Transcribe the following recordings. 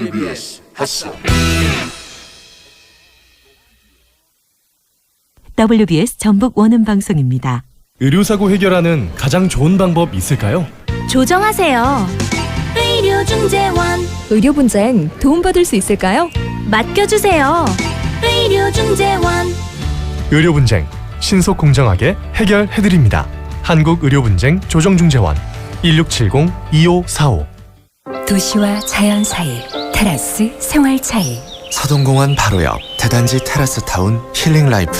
WBS 핫송 WBS 전북 원음 방송입니다. 의료사고 해결하는 가장 좋은 방법 있을까요? 조정하세요. 의료중재원 의료 분쟁 도움받을 수 있을까요? 맡겨주세요. 의료중재원 의료 분쟁 신속 공정하게 해결해 드립니다. 한국 의료 분쟁 조정중재원 1670-2545 도시와 자연 사이 테라스 생활 차이. 서동공원 바로 옆 대단지 테라스 타운 힐링 라이프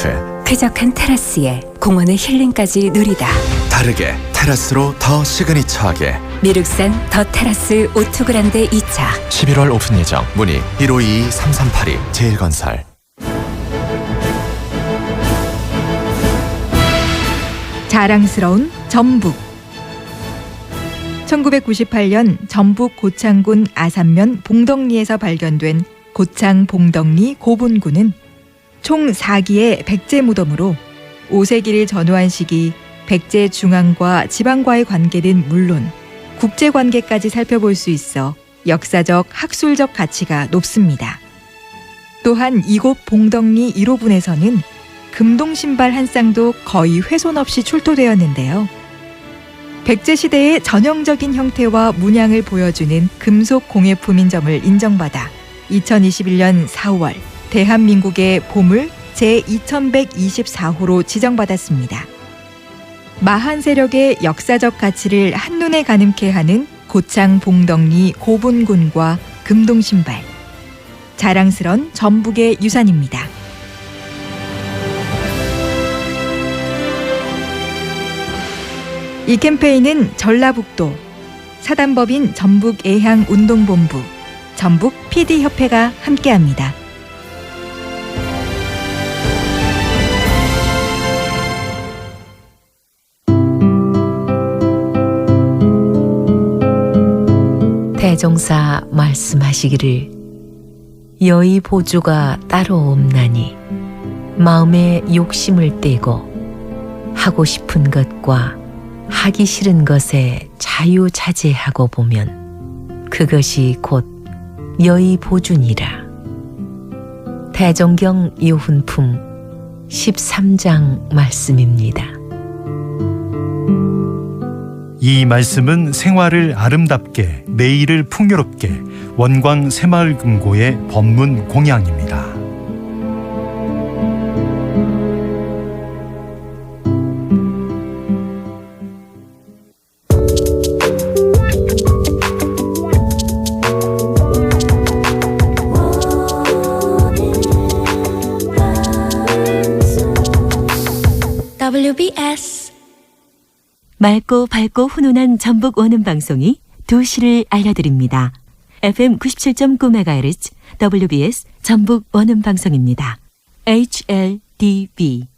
쾌적한 테라스에 공원의 힐링까지 누리다. 다르게 테라스로 더 시그니처하게. 미륵산 더 테라스 오투그란데 2차. 11월 오픈 예정. 문의 1522-3382 제일건설. 자랑스러운 전북 1998년 전북 고창군 아산면 봉덕리에서 발견된 고창 봉덕리 고분군은 총 4기의 백제 무덤으로 5세기를 전후한 시기 백제 중앙과 지방과의 관계는 물론 국제 관계까지 살펴볼 수 있어 역사적 학술적 가치가 높습니다. 또한 이곳 봉덕리 1호분에서는 금동 신발 한 쌍도 거의 훼손 없이 출토되었는데요. 백제 시대의 전형적인 형태와 문양을 보여주는 금속 공예품인 점을 인정받아 2021년 4월 대한민국의 보물 제2124호로 지정받았습니다. 마한 세력의 역사적 가치를 한눈에 가늠케 하는 고창 봉덕리 고분군과 금동 신발 자랑스런 전북의 유산입니다. 이 캠페인은 전라북도 사단법인 전북애향운동본부 전북 PD협회가 함께합니다. 대종사 말씀하시기를 여의 보조가 따로 없나니 마음에 욕심을 떼고 하고 싶은 것과 하기 싫은 것에 자유자재하고 보면 그것이 곧 여의 보준이라. 대종경 요훈품 13장 말씀입니다. 이 말씀은 생활을 아름답게 내일을 풍요롭게 원광 새마을 금고의 법문 공양입니다. WBS 맑고 밝고 훈훈한 전북 원음 방송이 도시를 알려드립니다. FM 97.9MHz WBS 전북 원음 방송입니다. HLDB